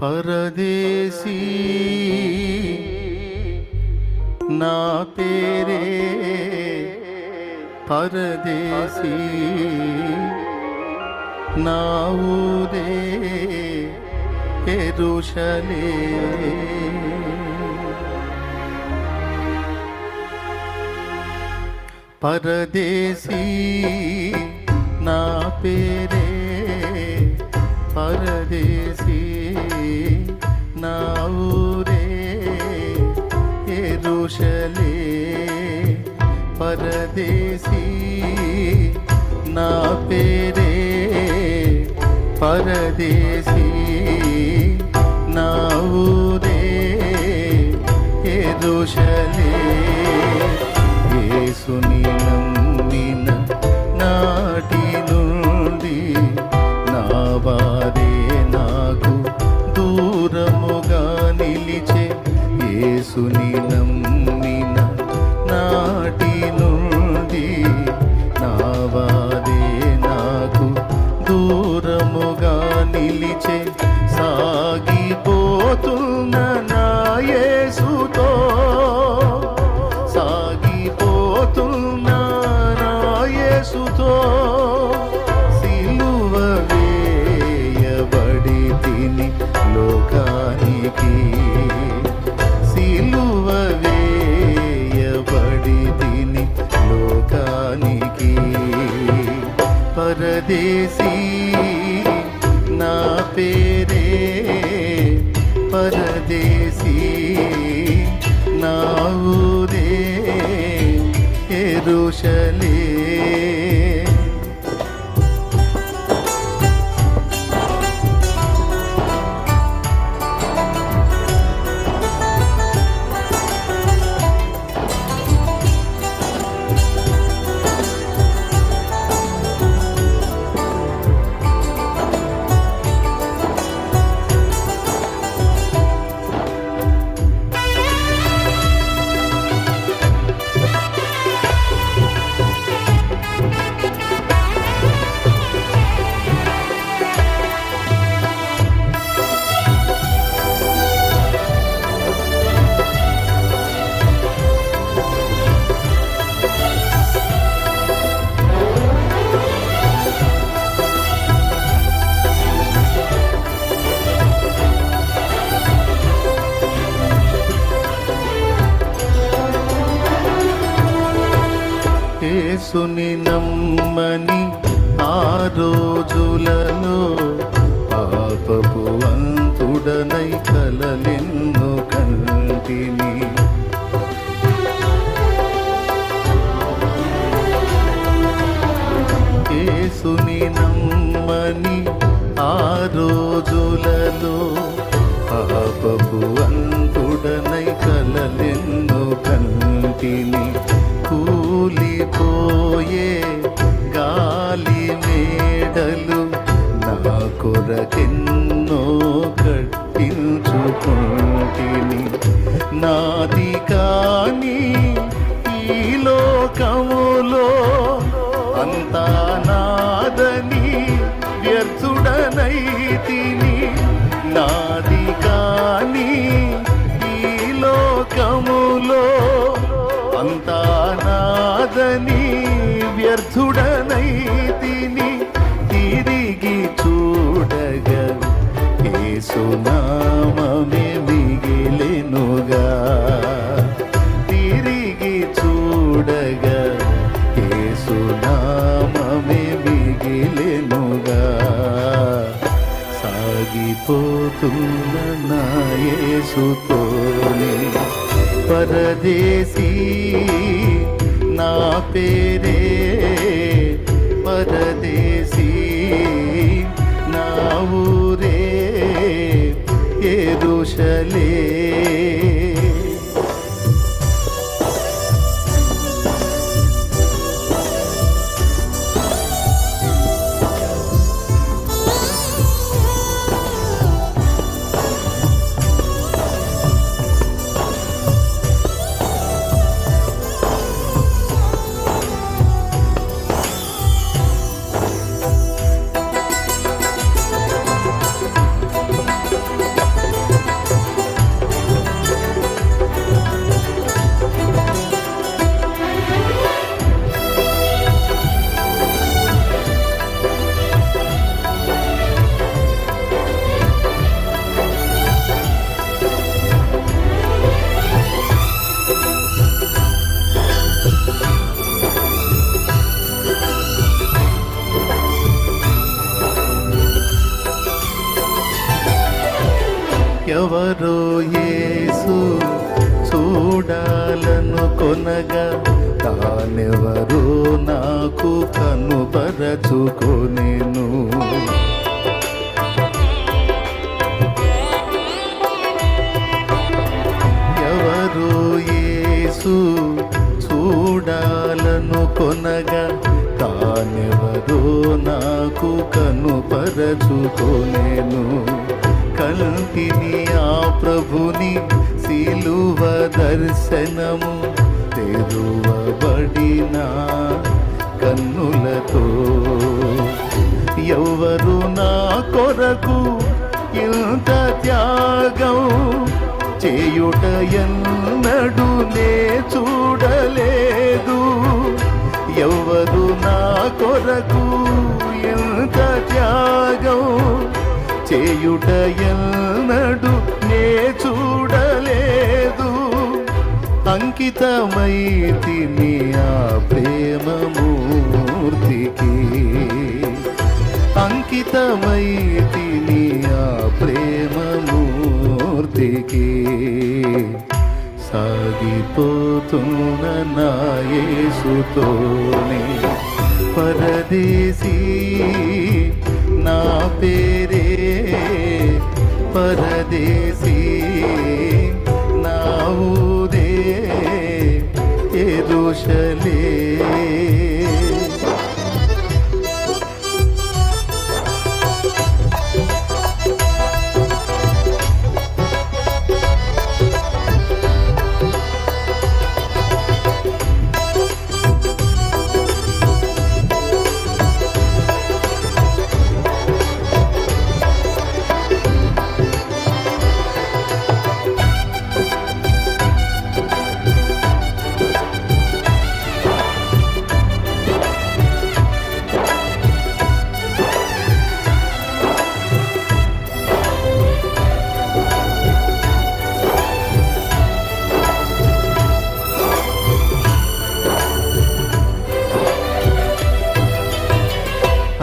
పరదేశీ నా పేరే పరదేశీ నా ఊరే ఎరుషలే పరదేశీ నా పేరే పరదేశీ నా ఊరే ఎరుషలే పరదేశీ నా పేరే పరదేశీ ఎరుషలే యేసుని నమ్మిన నాటి లోకానికి సిలువ వేయబడి తిని లోకానికి పరదేశీ నా పేరే పరదేశీ నా ఊరే ఎరుషలే. యేసుని నమ్మని ఆ రోజులలో పాపపు అంతుడనై కలలిన్ను కంటిని. యేసుని నమ్మని ఆ రోజులలో పాపపు అంతు లోకములో అంతా నాదని వ్యర్థుడనైతిని నాది కాని ఈ లోకములో అంతా నాదని వ్యర్థుడనైతిని తిరిగి చూడగ. ఏసునామమే యేసుతోనే పరదేశీ నా పేరే పరదేశీ నా ఊరే ఏ దోషలే ಅವರು దర్శనము తెరువబడిన కన్నులతో. ఎవరు నా కొరకు ఇంత త్యాగం చేయుట ఎన్నడు నే చూడలేదు. ఎవరు నా కొరకు ఎంత త్యాగం చేయుట ఎన్నడు నే చూడ అంకితమై తిని ఆ ప్రేమమూర్తికి. అంకితమై తిని ఆ ప్రేమమూర్తికి. సాగిపోతున్న నాయసుతోనే పరదేశీ నా పేరే. పరదేశీ ఎరుషలే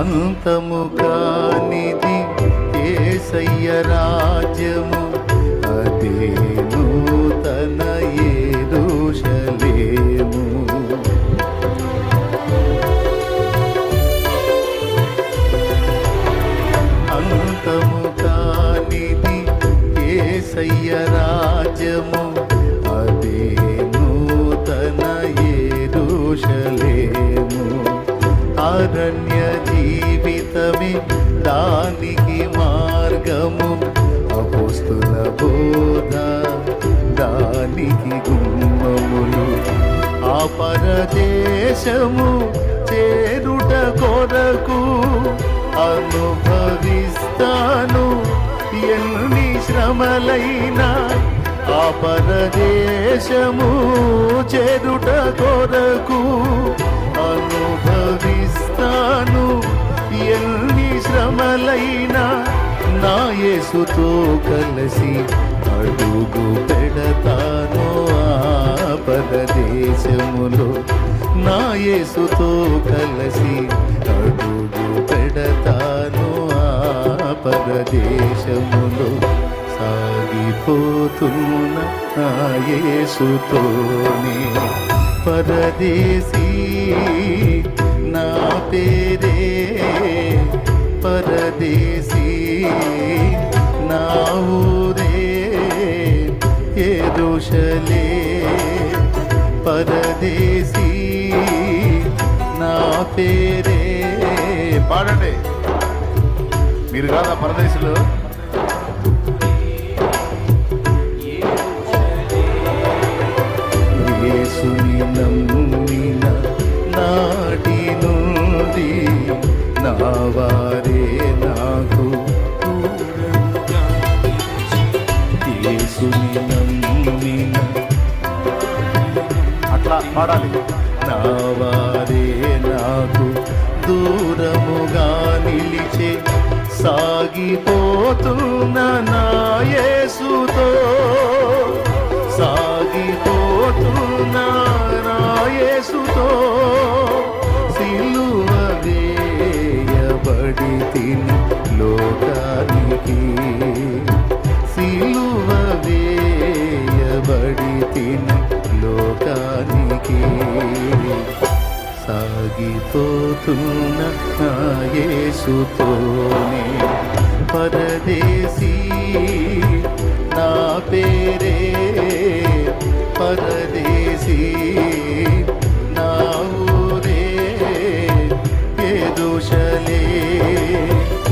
అంతము కానిది ఏసయ్య రాజ్యము పరదేశము చేరుట కొరకు అనుభవిస్తాను. ఎన్ని శ్రమలైనా ఆ పరదేశము చేరుట కొరకు అనుభవిస్తాను. ఎన్ని శ్రమలైనా నా యేసుతో కలిసి అడుగు పెడతా పరదేశములో నా యేసుతో కలిసి అడుగు పెడతాను ఆ పరదేశములో. సాగిపోతున్న నా యేసుతోనే పరదేశీ నా పేరే. పరదేశీ నా ఊరే ఏ దోషలే పరదేశీ నా పేరే పాడండి. మీరు కాదా పరదేశులు? యేసుని నమ్మిన నాటి నుండి నా ఆడాలి. సాగిపోతున్న నాయసుతోనే పరదేశీ నా పేరే పరదేశీ నా ఊరే ఏ దోషలే